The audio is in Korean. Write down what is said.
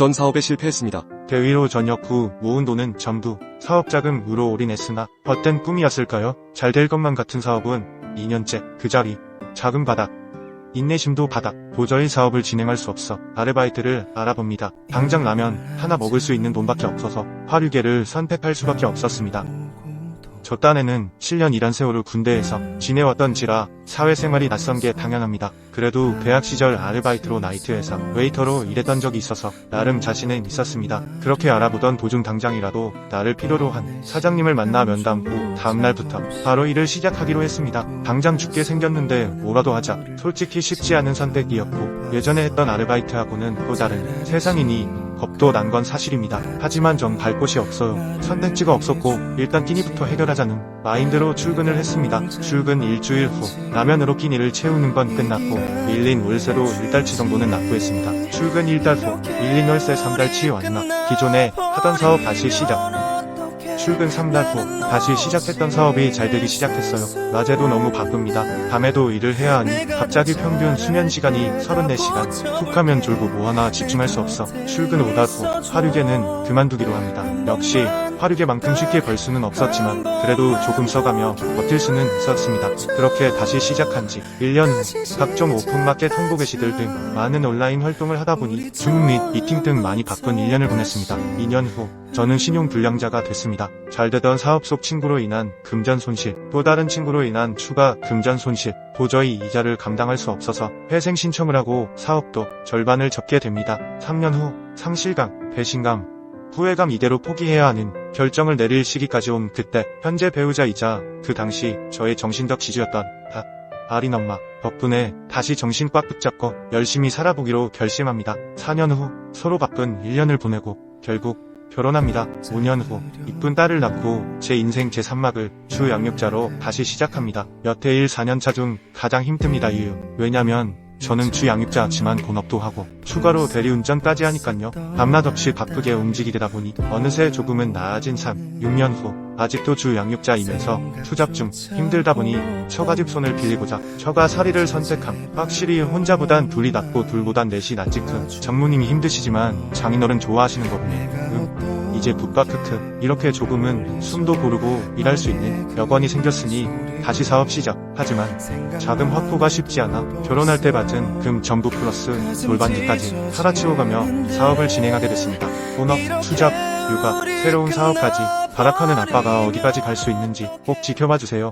전 사업에 실패했습니다. 대위로 전역 후 모은 돈은 전부 사업 자금으로 올인했으나 헛된 꿈이었을까요? 잘 될 것만 같은 사업은 2년째 그 자리 자금 바닥 인내심도 바닥 도저히 사업을 진행할 수 없어 아르바이트를 알아봅니다. 당장 라면 하나 먹을 수 있는 돈밖에 없어서 화류계를 선택할 수밖에 없었습니다. 저 딴에는 7년 일한 세월을 군대에서 지내왔던지라 사회생활이 낯선 게 당연합니다. 그래도 대학 시절 아르바이트로 나이트에서 웨이터로 일했던 적이 있어서 나름 자신은 있었습니다. 그렇게 알아보던 도중 당장이라도 나를 필요로 한 사장님을 만나 면담 후 다음날부터 바로 일을 시작하기로 했습니다. 당장 죽게 생겼는데 뭐라도 하자. 솔직히 쉽지 않은 선택이었고 예전에 했던 아르바이트하고는 또 다른 세상이니 겁도 난 건 사실입니다. 하지만 전 갈 곳이 없어요. 선택지가 없었고 일단 끼니부터 해결하자는 마인드로 출근을 했습니다. 출근 일주일 후 라면으로 끼니를 채우는 건 끝났고 밀린 월세로 1달치 정도는 납부했습니다. 출근 1달 후 밀린 월세 3달치 완납. 기존에 하던 사업 다시 시작. 출근 3달 후 다시 시작했던 사업이 잘 되기 시작했어요. 낮에도 너무 바쁩니다. 밤에도 일을 해야 하니 갑자기 평균 수면 시간이 34시간. 툭 하면 졸고 뭐 하나 집중할 수 없어. 출근 5달 후 화류계는 그만두기로 합니다. 역시 화류계만큼 쉽게 벌 수는 없었지만 그래도 조금 써가며 버틸 수는 있었습니다. 그렇게 다시 시작한 지 1년 후 각종 오픈마켓 홍보 게시들 등 많은 온라인 활동을 하다 보니 줌및 미팅 등 많이 바쁜 1년을 보냈습니다. 2년 후 저는 신용 불량자가 됐습니다. 잘 되던 사업 속 친구로 인한 금전 손실, 또 다른 친구로 인한 추가 금전 손실, 도저히 이자를 감당할 수 없어서 회생 신청을 하고 사업도 절반을 접게 됩니다. 3년 후 상실감, 배신감, 후회감 이대로 포기해야 하는 결정을 내릴 시기까지 온 그때 현재 배우자이자 그 당시 저의 정신적 지주였던 다 아린 엄마 덕분에 다시 정신 꽉 붙잡고 열심히 살아보기로 결심합니다. 4년 후 서로 바쁜 1년을 보내고 결국 결혼합니다. 5년 후 이쁜 딸을 낳고 제 인생 제3막을 주 양육자로 다시 시작합니다. 여태 일 4년차 중 가장 힘듭니다. 이유 왜냐면 저는 주 양육자지만 본업도 하고 추가로 대리운전까지 하니깐요. 밤낮 없이 바쁘게 움직이다 보니 어느새 조금은 나아진 삶. 6년 후 아직도 주 양육자이면서 투잡 중 힘들다 보니 처가집 손을 빌리고자 처가살이를 선택함. 확실히 혼자보단 둘이 낫고 둘보단 넷이 낫지 크. 장모님이 힘드시지만 장인어른 좋아하시는 거군요. 응? 이제 붙박 크크 이렇게 조금은 숨도 고르고 일할 수 있는 여건이 생겼으니 다시 사업 시작 하지만 자금 확보가 쉽지 않아 결혼할 때 받은 금 전부 플러스 돌반지까지 살아치워가며 사업을 진행하게 됐습니다 본업, 투잡, 육아, 새로운 사업까지 발악하는 아빠가 어디까지 갈 수 있는지 꼭 지켜봐 주세요